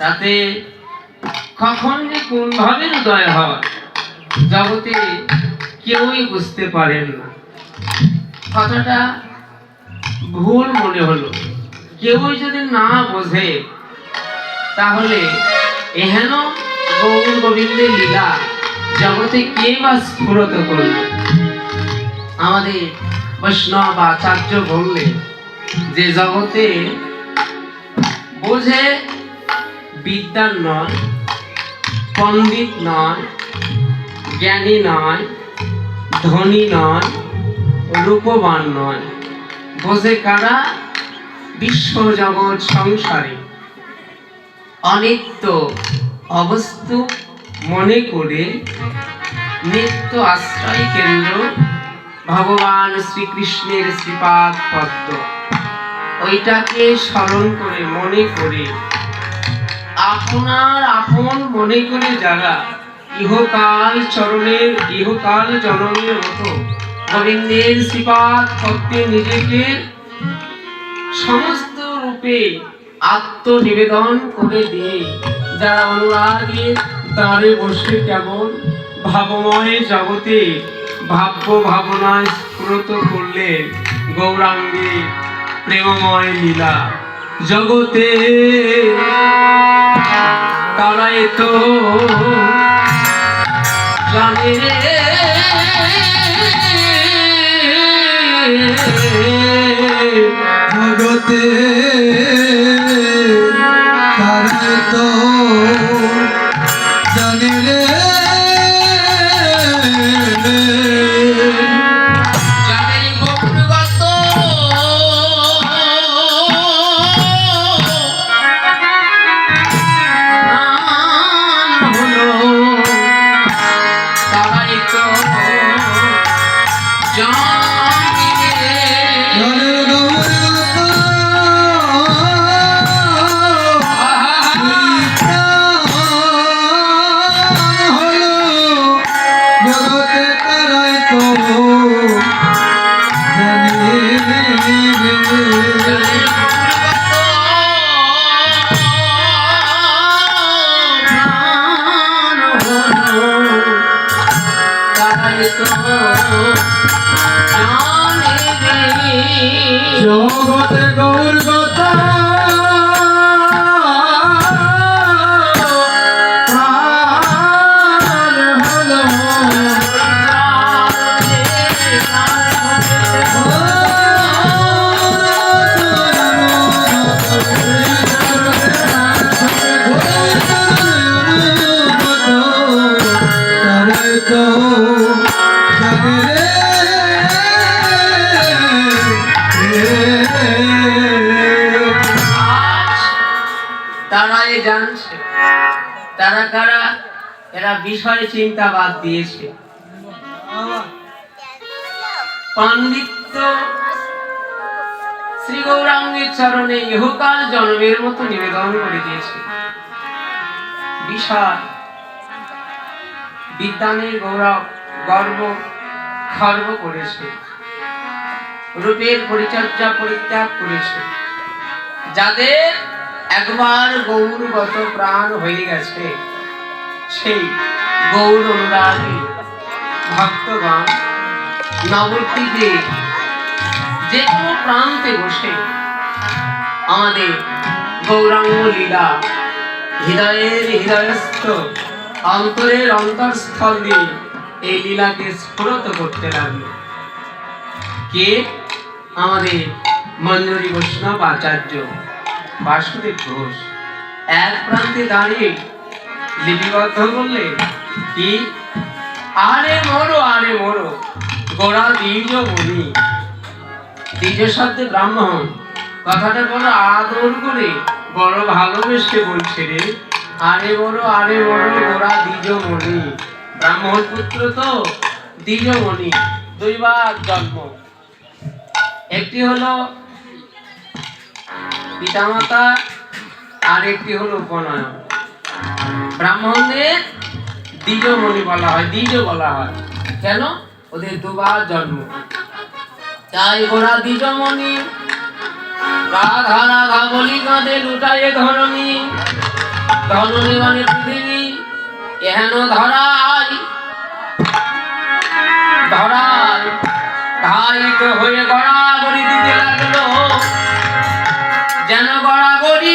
তাতে কখন যে কোন ভাবে উদয় হয়, জগতে কেউই বুঝতে পারেন না। কথাটা ভুল মনে হলো। কেউই যদি না বোঝে, তাহলে এহেন গৌর গোবিন্দের লীলা জগতে কে বা স্ফুরত করল? আমাদের বৈষ্ণব আচার্য বললেন যে, জগতে বোঝে বিদ্যার নয়, পণ্ডিত নয়, জ্ঞানী নয়, ধনী নয়, রূপবান নয়। বোঝে কারা? বিশ্ব জগৎ সংসারে। অনিত্য অবস্তু মনে করে নিত্য আশ্রয় কেন্দ্র ভগবান শ্রীকৃষ্ণের শ্রীপাদ পদ্ম। ওইটাকে স্মরণ করে মনে করে আপনার আপন মনে করে যারা ইহকাল চরণের ইহকাল জনমের মতো গোবিন্দের শ্রীপাদ তত্ত্বে নিজেকে সমস্ত রূপে আত্মনিবেদন করে দিয়ে, যারা অনুরাগে দাঁড়ে বসে কেমন ভাবময় জগতে ভাব্য ভাবনায় স্ফুরত করলেন গৌরাঙ্গে প্রেমময় লীলা। জগতে তারাই তো জানে জগতে তারাই তো জানে রে। জগতে গৌরগত প্রাণ তারাই জানছে। তারা কারা? এরা বিষয় চিন্তা বাদ দিয়েছে। পাণ্ডিত্য শ্রী গৌরাঙ্গের চরণে ইহকাল জন্মের মতো নিবেদন করে দিয়েছে। বিষয় বিদ্যানের গৌরব, গর্ব, খর্ব করেছে। রূপের পরিচর্যা পরিত্যাগ করেছে। যাদের একবার গৌরগত প্রাণ হয়ে গেছে। সেই গৌর অনুরাগী ভক্তগণ নবদ্বীপে যে কোনো প্রান্তে বসে আমাদের গৌরাঙ্গ লীলা হৃদয়ের হৃদয়স্থ, অন্তরের অন্তঃস্থল দিয়ে এই লীলাকে স্ফুরত করতে লাগল। কে? আমাদের মঞ্জুরি বৈষ্ণব আচার্য। বাসুদেব ঘোষ। এক প্রান্তে দাঁড়িয়ে লিপিবদ্ধ করলে, কি? আরে মরো আরে মরো গোড়া দ্বিজ বলি দ্বিজ শব্দে ব্রাহ্মণ, কথাটা বড় আদর করে, বড় ভালোবেসে বলছে রে। আরে বড় আরে বড় গোড়া দ্বিজ মণি ব্রাহ্মণ পুত্র তো দ্বিজ মণি দুইবার জন্ম। একটি হলো পিতামাতা আর একটি হলো উপনয়ন ব্রাহ্মণদের দ্বিজমণি বলা হয় দ্বিজ বলা হয়। কেন? ওদের দুবার জন্ম। তাই ওরা দ্বিজমণি রাধা রাধা বলি কাঁদে লুটায়ে ধরণী। জননী মানে পৃথিবী এহেন ধরাই ধরাই ধারিত হয়ে গড়া বড়